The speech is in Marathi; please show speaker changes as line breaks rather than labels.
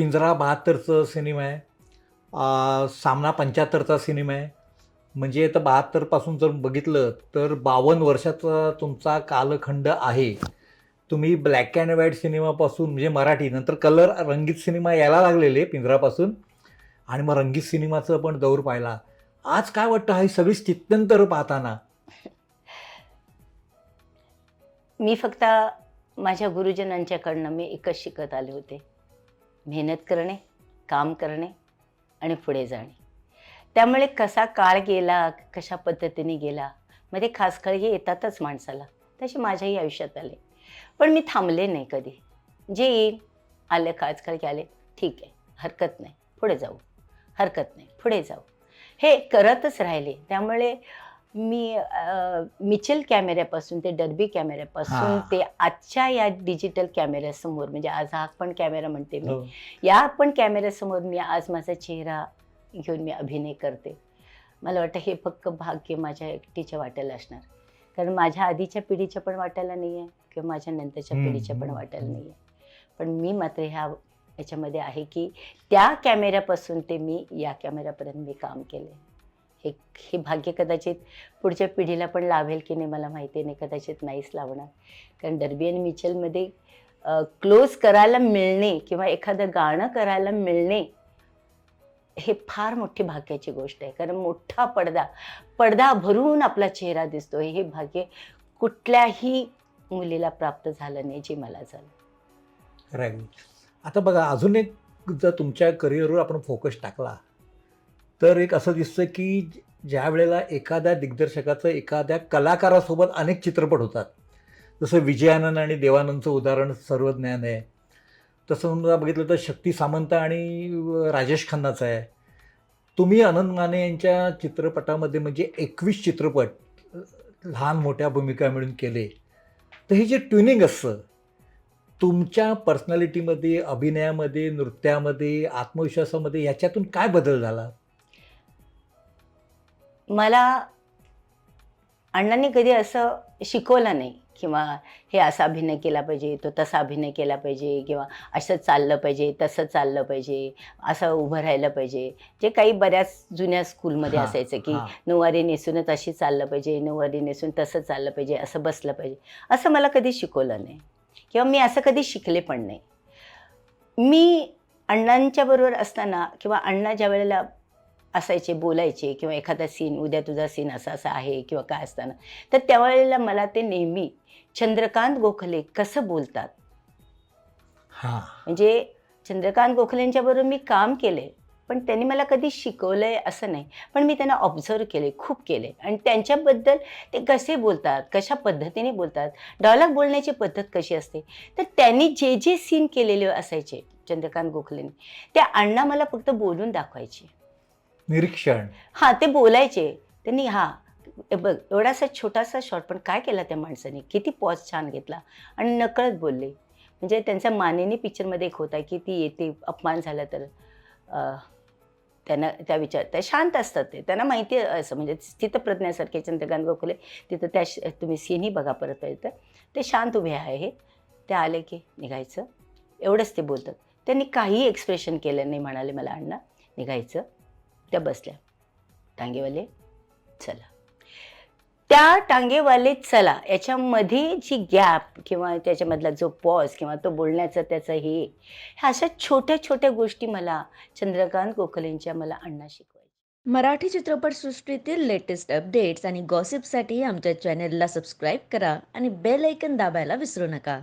पिंजरा बहात्तरचं सिनेमा आहे. सामना पंच्याहत्तरचा सिनेमा आहे. म्हणजे तर बहात्तरपासून जर बघितलं तर बावन्न वर्षाचा तुमचा कालखंड आहे. तुम्ही ब्लॅक अँड व्हाईट सिनेमापासून म्हणजे मराठी नंतर कलर रंगीत सिनेमा यायला लागलेले पिंजरापासून. आणि मग रंगीत सिनेमाचं पण दौर पाहिला. आज काय वाटतं ही सगळी स्थित्यंतर पाहताना?
मी फक्त माझ्या गुरुजनांच्याकडनं मी एकच शिकत आले होते. मेहनत करणे काम करणे आणि पुढे जाणे. त्यामुळे कसा काळ गेला कशा पद्धतीने गेला मध्ये खासखळगे येतातच माणसाला तसे माझ्याही आयुष्यात आले. पण मी थांबले नाही कधी. जे येईल आलं खासखळगे आले ठीक आहे हरकत नाही पुढे जाऊ. हरकत नाही पुढे जाऊ. हे करतच राहिले. त्यामुळे मी मिचेल कॅमेऱ्यापासून ते डर्बी कॅमेऱ्यापासून. ते आजच्या या डिजिटल कॅमेऱ्यासमोर म्हणजे आज हा पण कॅमेरा म्हणते मी
हो.
या पण कॅमेऱ्यासमोर मी आज माझा चेहरा घेऊन मी अभिनय करते मला वाटतं हे फक्त भाग्य माझ्या एकटीच्या वाट्याला असणार कारण माझ्या आधीच्या पिढीच्या पण वाट्याला नाही आहे किंवा माझ्या नंतरच्या पिढीच्या पण वाट्याला. नाही आहे पण मी मात्र ह्या याच्यामध्ये आहे की त्या कॅमेऱ्यापासून ते मी या कॅमेऱ्यापर्यंत मी काम केले हे हे भाग्य कदाचित पुढच्या पिढीला पण लाभेल की नाही मला माहिती नाही कदाचित नाहीच लावणार कारण डर्बी आणि मिचलमध्ये क्लोज करायला मिळणे किंवा एखादं गाणं करायला मिळणे हे फार मोठी भाग्याची गोष्ट आहे. कारण मोठा पडदा पडदा भरून आपला चेहरा दिसतो हे भाग्य कुठल्याही मुलीला प्राप्त झालं नाही जे मला झालं.
राईट आता बघा अजून एक जर तुमच्या करिअरवर आपण फोकस टाकला तर एक असं दिसतं की ज्या वेळेला एखाद्या दिग्दर्शकाचं एखाद्या कलाकारासोबत अनेक चित्रपट होतात जसं विजयानंद आणि देवानंदचं उदाहरण सर्व ज्ञान आहे तसं समजा बघितलं तर शक्ती सामंत आणि राजेश खन्नाचं आहे. तुम्ही अनंत माने यांच्या चित्रपटामध्ये म्हणजे एकवीस चित्रपट लहान मोठ्या भूमिका मिळून केले तर हे जे ट्युनिंग असतं तुमच्या पर्सनॅलिटीमध्ये अभिनयामध्ये नृत्यामध्ये आत्मविश्वासामध्ये याच्यातून काय बदल झाला?
मला अण्णांनी कधी असं शिकवलं नाही किंवा हे असा अभिनय केला पाहिजे तो तसा अभिनय केला पाहिजे किंवा असं चाललं पाहिजे तसं चाललं पाहिजे असं उभं राहिलं पाहिजे. जे काही बऱ्याच जुन्या स्कूलमध्ये असायचं की. नऊवारी नेसूनच अशी चाललं पाहिजे नऊवारी नेसून तसं चाललं पाहिजे असं बसलं पाहिजे. असं मला कधी शिकवलं नाही किंवा मी असं कधी शिकले पण नाही. मी अण्णांच्या बरोबर असताना किंवा अण्णा ज्या वेळेला असायचे बोलायचे किंवा एखादा सीन उद्या तुझा सीन असा असा आहे किंवा काय असताना. तर त्यावेळेला मला ते नेहमी चंद्रकांत गोखले कसं बोलतात?
हां.
म्हणजे चंद्रकांत गोखलेंच्या बरोबर मी काम केले पण त्यांनी मला कधी शिकवलं आहे असं नाही. पण मी त्यांना ऑब्झर्व केले खूप केले आणि त्यांच्याबद्दल ते कसे बोलतात कशा पद्धतीने बोलतात डायलॉग बोलण्याची पद्धत कशी असते? तर त्यांनी जे जे सीन केलेले असायचे चंद्रकांत गोखलेंनी त्या अण्णा मला फक्त बोलून दाखवायचे.
निरीक्षण.
हां ते बोलायचे. त्यांनी हा बघ एवढासा छोटासा शॉर्ट पण काय केला त्या माणसाने? किती पॉज छान घेतला. आणि नकळत बोलले. म्हणजे त्यांचा मानेनी पिक्चरमध्ये एक होता की ती येते अपमान झाला तर त्यांना त्या विचार त्या शांत असतात ते. त्यांना माहिती असं. म्हणजे स्थितप्रज्ञासारखे चंद्रकांत गोखले तिथं त्या तुम्ही सीनही बघा परत येतं ते शांत उभे आहे. ते आले की निघायचं. एवढंच ते बोलतात. त्यांनी काही एक्सप्रेशन केलं नाही म्हणाले मला अण्णा. निघायचं. त्या बसल्या. टांगेवाले चला. त्या टांगेवाले चला याच्यामध्ये जी गॅप किंवा त्याच्यामधला जो पॉज किंवा तो बोलण्याचं त्याचं हे ह्या अशा छोट्या छोट्या गोष्टी मला चंद्रकांत गोखलेंच्या मला अण्णा शिकवायच्या
मराठी चित्रपटसृष्टीतील लेटेस्ट अपडेट्स आणि गॉसिपसाठी आमच्या चॅनेलला सबस्क्राईब करा आणि बेल ऐकन दाबायला विसरू नका.